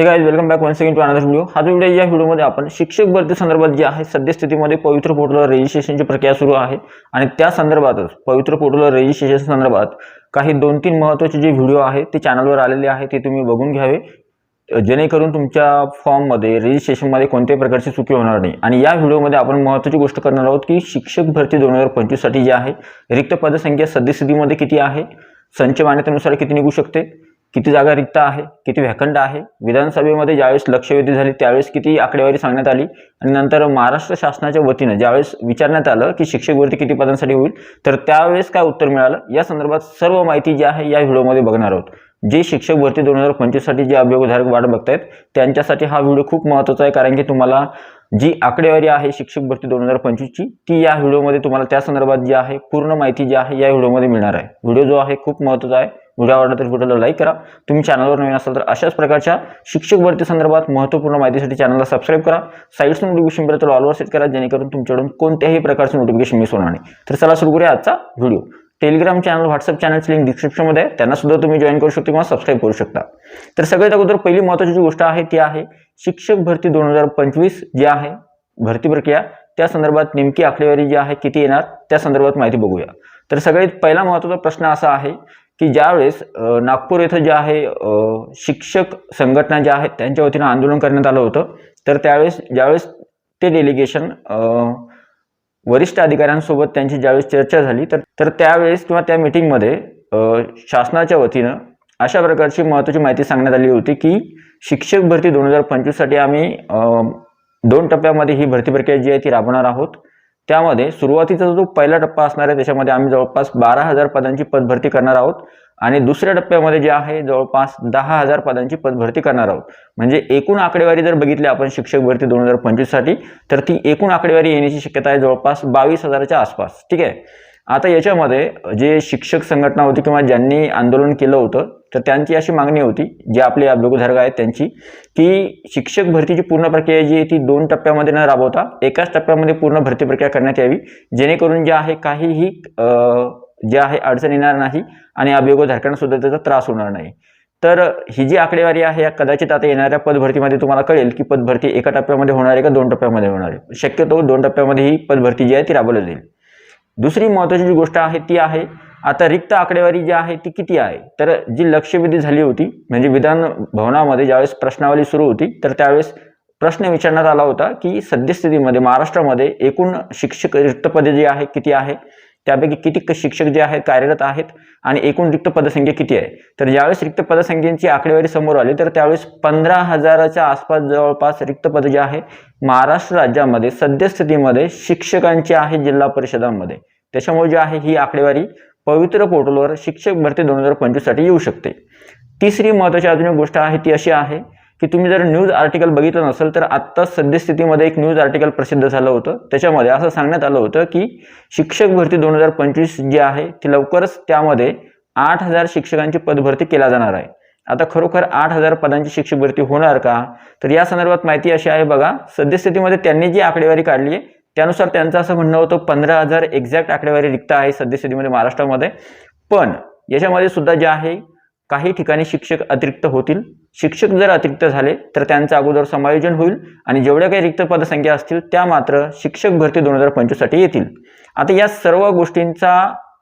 Hey guys welcome back one second to another video हा जो video या व्हिडिओमध्ये आपण शिक्षक भरती संदर्भात जे आहे सद्यस्थितीमध्ये पवित्र पोर्टलवर रजिस्ट्रेशनची प्रक्रिया सुरू आहे. आणि त्या संदर्भातच पवित्र पोर्टलवर रजिस्ट्रेशन संदर्भात काही दोन तीन महत्त्वाचे जे व्हिडिओ आहेत ते चॅनलवर आलेले आहे ते तुम्ही बघून घ्यावे. जेणेकरून तुमच्या फॉर्ममध्ये रजिस्ट्रेशनमध्ये कोणत्याही प्रकारची चुकी होणार नाही. आणि या व्हिडिओमध्ये आपण महत्त्वाची गोष्ट करणार आहोत की शिक्षक भरती दोन हजार पंचवीससाठी जे आहे रिक्त पदसंख्या सद्यस्थितीमध्ये किती आहे संच मान्यतेनुसार किती निघू शकते किती जागा रिक्त आहे किती व्याखंड आहे? विधानसभेमध्ये ज्यावेळेस लक्षवेधी झाली त्यावेळेस किती आकडेवारी सांगण्यात आली आणि नंतर महाराष्ट्र शासनाच्या वतीनं ज्यावेळेस विचारण्यात आलं की शिक्षक भरती किती पदांसाठी होईल तर त्यावेळेस काय उत्तर मिळालं? या संदर्भात सर्व माहिती जी आहे या व्हिडिओमध्ये बघणार आहोत. जे शिक्षक भरती दोन हजार पंचवीससाठी जे अभियोगधारक वाट बघतायत त्यांच्यासाठी हा व्हिडिओ खूप महत्त्वाचा आहे कारण की तुम्हाला जी आकडेवारी आहे शिक्षक भरती दोन हजार पंचवीसची ती या व्हिडिओमध्ये तुम्हाला त्या संदर्भात जी आहे पूर्ण माहिती जी आहे या व्हिडिओमध्ये मिळणार आहे. व्हिडिओ जो आहे खूप महत्त्वाचा आहे. व्हिडिओ आवडला तर व्हिडिओला लाईक करा. तुम्ही चॅनलवर नवीन असाल तर अशाच प्रकारच्या शिक्षक भरती संदर्भात महत्त्वपूर्ण माहितीसाठी चॅनलला सबस्क्राईब करा. साईड्स नोटिफिकेशन बेल तर ऑलवर सेट करा जेणेकरून तुमच्याकडून कोणत्याही प्रकारचं नोटिफिकेशन मिस होणार नाही. तर चला सुरू करूया आजचा व्हिडिओ टेलिग्राम चॅनल व्हॉट्सअप चॅनलची लिंक डिस्क्रिप्शनमध्ये आहे. त्यांना सुद्धा तुम्ही जॉईन करू शकता किंवा सबस्क्राईब करू शकता. तर सगळ्यात अगोदर पहिली महत्त्वाची जी गोष्ट आहे ती आहे शिक्षक भरती दोन हजार पंचवीस जी आहे भरती प्रक्रिया. त्या संदर्भात नेमकी आकडेवारी जी आहे किती येणार? त्या संदर्भात माहिती बघूया. तर सगळ्यात पहिला महत्त्वाचा प्रश्न असा आहे की ज्यावेळेस नागपूर येथं जे आहे शिक्षक संघटना ज्या आहेत त्यांच्या वतीनं आंदोलन करण्यात आलं होतं. तर त्यावेळेस ज्यावेळेस ते डेलिगेशन वरिष्ठ अधिकाऱ्यांसोबत त्यांची ज्यावेळेस चर्चा झाली तर तर त्यावेळेस किंवा त्या मिटिंगमध्ये शासनाच्या वतीनं अशा प्रकारची महत्त्वाची माहिती सांगण्यात आली होती की शिक्षक भरती दोन हजार पंचवीससाठी आम्ही दोन टप्प्यामध्ये ही भरती प्रक्रिया जी आहे ती राबवणार आहोत. त्यामध्ये सुरुवातीचा जो पहिला टप्पा असणार आहे त्याच्यामध्ये आम्ही जवळपास बारा हजार पदांची पदभरती करणार आहोत. आणि दुसऱ्या टप्प्यामध्ये जे आहे जवळपास दहा हजार पदांची पदभरती करणार आहोत. म्हणजे एकूण आकडेवारी जर बघितली आपण शिक्षक भरती दोन हजार पंचवीससाठी तर ती एकूण आकडेवारी येण्याची शक्यता आहे जवळपास बावीस हजाराच्या आसपास. ठीक आहे? आता याच्यामध्ये जे शिक्षक संघटना होती किंवा ज्यांनी आंदोलन केलं होतं तर त्यांची अशी मागणी होती जे आपले अभियोगधारक आहेत त्यांची की शिक्षक भरतीची पूर्ण प्रक्रिया जी आहे ती दोन टप्प्यामध्ये न राबवता एकाच टप्प्यामध्ये पूर्ण भरती प्रक्रिया करण्यात यावी जेणेकरून जे आहे काहीही जे आहे अडचण येणार नाही आणि अभियोगधारकांनासुद्धा त्याचा त्रास होणार नाही. तर ही जी आकडेवारी आहे या कदाचित आता येणाऱ्या पदभरतीमध्ये तुम्हाला कळेल की पदभरती एका टप्प्यामध्ये होणार आहे का दोन टप्प्यामध्ये होणार आहे. शक्यतो दोन टप्प्यामध्ये ही पदभरती जी आहे ती राबवली जाईल. दुसरी महत्त्वाची जी गोष्ट आहे ती आहे आता रिक्त आकडेवारी जी आहे ती किती आहे? तर जी लक्षवेधी झाली होती म्हणजे विधान भवनामध्ये ज्यावेळेस प्रश्नावली सुरू होती तर त्यावेळेस प्रश्न विचारण्यात आला होता की सद्यस्थितीमध्ये महाराष्ट्रामध्ये एकूण शिक्षक रिक्त पदे जी आहे किती आहे? त्यापैकी किती शिक्षक जे आहेत कार्यरत आहेत आणि एकूण रिक्त पदसंख्या किती आहे? तर ज्यावेळेस रिक्त पदसंख्येची आकडेवारी समोर आली तर त्यावेळेस पंधरा हजाराच्या आसपास जवळपास रिक्त पद जे आहे महाराष्ट्र राज्यामध्ये सद्यस्थितीमध्ये शिक्षकांची आहे जिल्हा परिषदांमध्ये. त्याच्यामुळे जे आहे ही आकडेवारी पवित्र पोर्टलवर शिक्षक भरती दोन हजार पंचवीससाठी येऊ शकते. तिसरी महत्त्वाची अजून एक गोष्ट आहे ती अशी आहे की तुम्ही जर न्यूज आर्टिकल बघितलं नसेल तर आत्ता सद्यस्थितीमध्ये एक न्यूज आर्टिकल प्रसिद्ध झालं होतं. त्याच्यामध्ये असं सांगण्यात आलं होतं की शिक्षक भरती दोन हजार पंचवीस जी आहे ती लवकरच त्यामध्ये आठ हजार शिक्षकांची पदभरती केला जाणार आहे. आता खरोखर आठ हजार पदांची शिक्षक भरती होणार का? तर या संदर्भात माहिती अशी आहे बघा सद्यस्थितीमध्ये त्यांनी जी आकडेवारी काढली आहे त्यानुसार त्यांचं असं म्हणणं होतं पंधरा हजार एक्झॅक्ट आकडेवारी रिक्त आहे सद्यस्थितीमध्ये महाराष्ट्रामध्ये. पण याच्यामध्ये सुद्धा जे आहे काही ठिकाणी शिक्षक अतिरिक्त होतील. शिक्षक जर अतिरिक्त झाले तर त्यांचं अगोदर समायोजन होईल आणि जेवढ्या काही रिक्त पदसंख्या असतील त्या मात्र शिक्षक भरती दोन हजार पंचवीससाठी येतील. आता या सर्व गोष्टींचा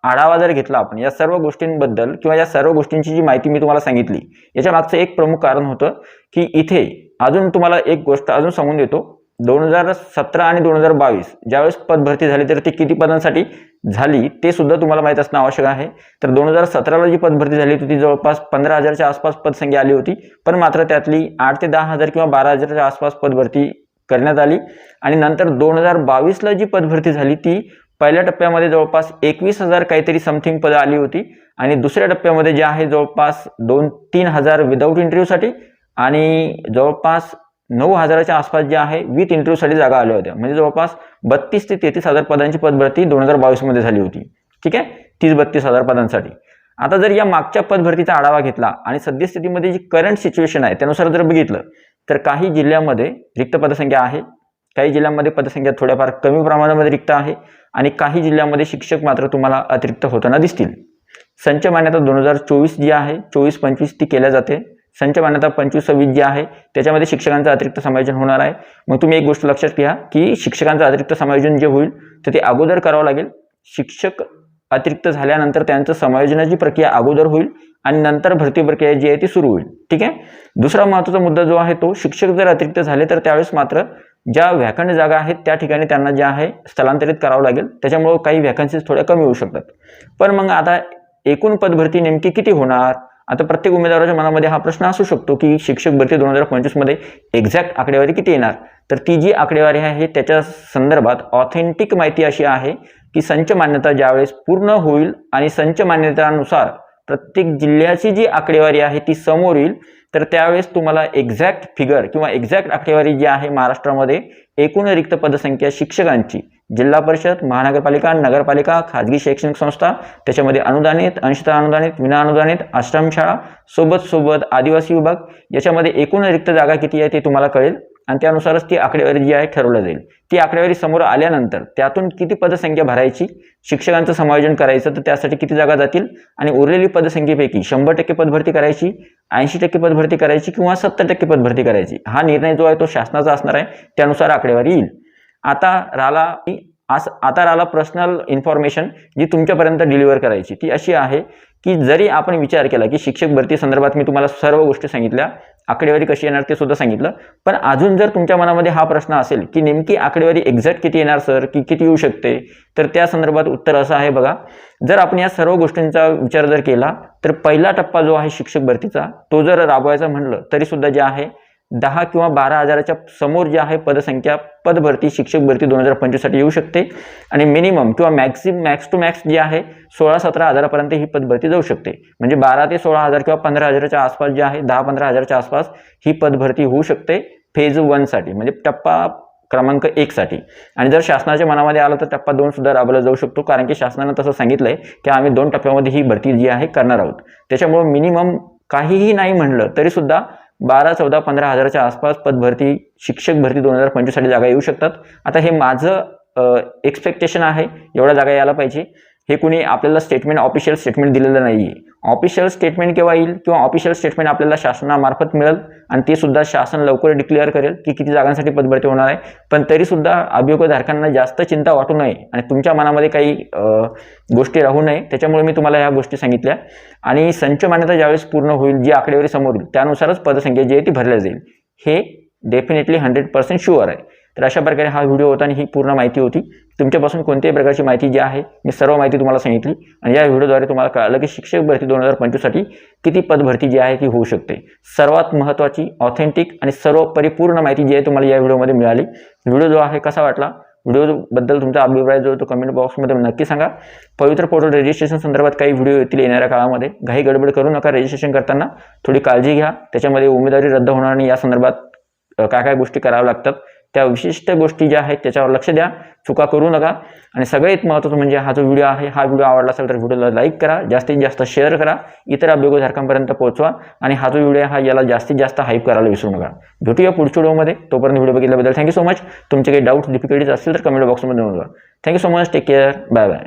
आढावा जर घेतला आपण या सर्व गोष्टींबद्दल किंवा या सर्व गोष्टींची जी माहिती मी तुम्हाला सांगितली याच्या मागचं एक प्रमुख कारण होतं की इथे अजून तुम्हाला एक गोष्ट अजून सांगून देतो. दोन हजार सतरा आणि दोन हजार बावीस ज्यावेळेस पदभरती झाली तर ती किती पदांसाठी झाली ते सुद्धा तुम्हाला माहीत असणं आवश्यक आहे. तर दोन हजार सतराला जी पदभरती झाली होती ती जवळपास पंधरा हजारच्या आसपास पदसंख्या आली होती. पण मात्र त्यातली आठ ते दहा हजार किंवा बारा हजारच्या आसपास पदभरती करण्यात आली. आणि नंतर दोन हजार बावीसला जी पदभरती झाली ती पहिल्या टप्प्यामध्ये जवळपास एकवीस हजार काहीतरी समथिंग पदं आली होती. आणि दुसऱ्या टप्प्यामध्ये जे आहे जवळपास दोन तीन हजार विदाऊट इंटरव्ह्यूसाठी आणि जवळपास नऊ हजाराच्या आसपास जे आहे विथ इंटरव्ह्यूसाठी जागा आल्या होत्या. म्हणजे जवळपास बत्तीस ते तेहतीस हजार पदांची पदभरती दोन हजार बावीसमध्ये झाली होती. ठीक आहे? तीस बत्तीस हजार पदांसाठी. आता जर या मागच्या पदभरतीचा आढावा घेतला आणि सद्यस्थितीमध्ये जी करंट सिच्युएशन आहे त्यानुसार जर बघितलं तर काही जिल्ह्यामध्ये रिक्त पदसंख्या आहे काही जिल्ह्यांमध्ये पदसंख्या थोड्याफार कमी प्रमाणामध्ये रिक्त आहे आणि काही जिल्ह्यामध्ये शिक्षक मात्र तुम्हाला अतिरिक्त होताना दिसतील. संच मान्यता दोन हजार चोवीस जी आहे चोवीस पंचवीस ती केल्या जाते. संच मान्यता पंचवीस सव्वीस जे आहे त्याच्यामध्ये शिक्षकांचं अतिरिक्त समायोजन होणार आहे. मग तुम्ही एक गोष्ट लक्षात घ्या की शिक्षकांचं अतिरिक्त समायोजन जे होईल तर ते अगोदर करावं लागेल. शिक्षक अतिरिक्त झाल्यानंतर त्यांचं समायोजनाची प्रक्रिया अगोदर होईल आणि नंतर भरती प्रक्रिया जी आहे ती सुरू होईल. ठीक आहे? दुसरा महत्त्वाचा मुद्दा जो आहे तो शिक्षक जर अतिरिक्त झाले तर त्यावेळेस मात्र ज्या व्हॅकंट जागा आहेत त्या ठिकाणी त्यांना जे आहे स्थलांतरित करावं लागेल. त्याच्यामुळं काही व्हॅकन्सीज थोड्या कमी होऊ शकतात. पण मग आता एकूण पदभरती नेमकी किती होणार? आता प्रत्येक उमेदवाराच्या मनामध्ये हा प्रश्न असू शकतो की शिक्षक भरती दोन हजार पंचवीसमध्ये एक्झॅक्ट आकडेवारी किती येणार? तर ती जी आकडेवारी आहे त्याच्या संदर्भात ऑथेंटिक माहिती अशी आहे की संच मान्यता ज्यावेळेस पूर्ण होईल आणि संच मान्यतानुसार प्रत्येक जिल्ह्याची जी आकडेवारी आहे ती समोर येईल तर त्यावेळेस तुम्हाला एक्झॅक्ट फिगर किंवा एक्झॅक्ट आकडेवारी जी आहे महाराष्ट्रामध्ये एकूण रिक्त पदसंख्या शिक्षकांची जिल्हा परिषद महानगरपालिका नगरपालिका खाजगी शैक्षणिक संस्था त्याच्यामध्ये अनुदानित अंशतः अनुदानित विना अनुदानित आश्रमशाळा सोबत सोबत आदिवासी विभाग याच्यामध्ये एकूण रिक्त जागा किती आहे ते तुम्हाला कळेल. आणि त्यानुसारच ती आकडेवारी जी आहे ठरवलं जाईल. ती आकडेवारी समोर आल्यानंतर त्यातून किती पदसंख्या भरायची शिक्षकांचं समायोजन करायचं तर त्यासाठी किती जागा जातील? आणि उरलेली पदसंख्येपैकी शंभर टक्के पदभरती करायची ऐंशी टक्के पदभरती करायची किंवा सत्तर टक्के पदभरती करायची हा निर्णय जो आहे तो शासनाचा असणार आहे. त्यानुसार आकडेवारी येईल. आता राहिला असं आता राहिला पर्सनल इन्फॉर्मेशन जी तुमच्यापर्यंत डिलिव्हर करायची ती अशी आहे की जरी आपण विचार केला की शिक्षक भरती संदर्भात मी तुम्हाला सर्व गोष्टी सांगितल्या आकडेवारी कशी येणार ते सुद्धा सांगितलं पण अजून जर तुमच्या मनामध्ये हा प्रश्न असेल की नेमकी आकडेवारी एक्झॅक्ट किती येणार सर की किती येऊ शकते? तर त्या संदर्भात उत्तर असं आहे बघा. जर आपण या सर्व गोष्टींचा विचार जर केला तर पहिला टप्पा जो आहे शिक्षक भरतीचा तो जर राबवायचा म्हणलं तरीसुद्धा जे आहे दहा किंवा बारा हजाराच्या समोर जे आहे पदसंख्या पदभरती शिक्षक भरती दोन हजार पंचवीससाठी येऊ शकते. आणि मिनिमम किंवा मॅक्सिम मॅक्स टू मॅक्स जे आहे सोळा सतरा हजारापर्यंत ही पदभरती जाऊ शकते. म्हणजे बारा ते सोळा हजार किंवा पंधरा हजाराच्या आसपास जे आहे दहा पंधरा हजाराच्या आसपास ही पदभरती होऊ शकते फेज वनसाठी म्हणजे टप्पा क्रमांक एकसाठी आणि जर शासनाच्या मनामध्ये आलं तर टप्पा दोन सुद्धा राबवला जाऊ शकतो. कारण की शासनानं तसं सांगितलं आहे की आम्ही दोन टप्प्यामध्ये ही भरती जी आहे करणार आहोत. त्याच्यामुळं मिनिमम काहीही नाही म्हणलं तरीसुद्धा बारा चौदा पंधरा हजाराच्या आसपास पदभरती शिक्षक भरती दोन हजार पंचवीससाठी जागा येऊ शकतात. आता हे माझं एक्सपेक्टेशन आहे एवढ्या जागा यायला पाहिजे. हे कुणी आपल्याला स्टेटमेंट ऑफिशियल स्टेटमेंट दिलेलं नाही आहे ऑफिशियल स्टेटमेंट केव्हा येईल किंवा ऑफिशियल स्टेटमेंट आपल्याला शासनामार्फत मिळेल आणि ते सुद्धा शासन लवकर डिक्लेअर करेल की किती जागांसाठी पदभरती होणार आहे. पण तरीसुद्धा अभियोगधारकांना जास्त चिंता वाटू नये आणि तुमच्या मनामध्ये काही गोष्टी राहू नये. त्याच्यामुळे मी तुम्हाला ह्या गोष्टी सांगितल्या. आणि संच मान्यता ज्यावेळेस पूर्ण होईल जी आकडेवारी समोर येईल त्यानुसारच पदसंख्या जी आहे ती भरल्या जाईल. हे डेफिनेटली हंड्रेड पर्सेंट शुअर आहे. तर अशा प्रकारे हा व्हिडिओ होता आणि ही पूर्ण माहिती होती. तुमच्यापासून कोणत्याही प्रकारची माहिती जी आहे मी सर्व माहिती तुम्हाला सांगितली आणि या व्हिडिओद्वारे तुम्हाला कळलं की शिक्षक भरती दोन हजार पंचवीससाठी किती पदभरती जी आहे ती होऊ शकते. सर्वात महत्त्वाची ऑथेंटिक आणि सर्व परिपूर्ण माहिती जी आहे तुम्हाला या व्हिडिओमध्ये मिळाली. व्हिडिओ जो आहे कसा वाटला? व्हिडिओबद्दल तुमचा अभिप्राय जो तो कमेंट बॉक्समध्ये नक्की सांगा. पवित्र पोर्टल रजिस्ट्रेशन संदर्भात काही व्हिडिओ येतील येणाऱ्या काळामध्ये. घाई गडबड करू नका रजिस्ट्रेशन करताना. थोडी काळजी घ्या. त्याच्यामध्ये उमेदवारी रद्द होणार आणि या संदर्भात काय काय गोष्टी कराव्या लागतात. त्या विशिष्ट गोष्टी ज्या आहेत त्याच्यावर लक्ष द्या. चुका करू नका. आणि सगळ्यात महत्त्वाचं म्हणजे हा जो व्हिडिओ आहे हा व्हिडिओ आवडला असेल तर व्हिडिओला लाईक करा. जास्तीत जास्त शेअर करा. इतर अभियोगधारकांपर्यंत पोहोचवा. आणि हा जो व्हिडिओ हा याला जास्तीत जास्त हाईप करायला विसरू नका. भेटूया पुढच्या व्हिडिओमध्ये तोपर्यंत व्हिडिओ बघितल्याबद्दल थँक्यू सो मच तुमचे काही डाऊट डिफिकल्टीज असतील तर कमेंट बॉक्समध्ये नोंदवा. Thank you so much take care bye bye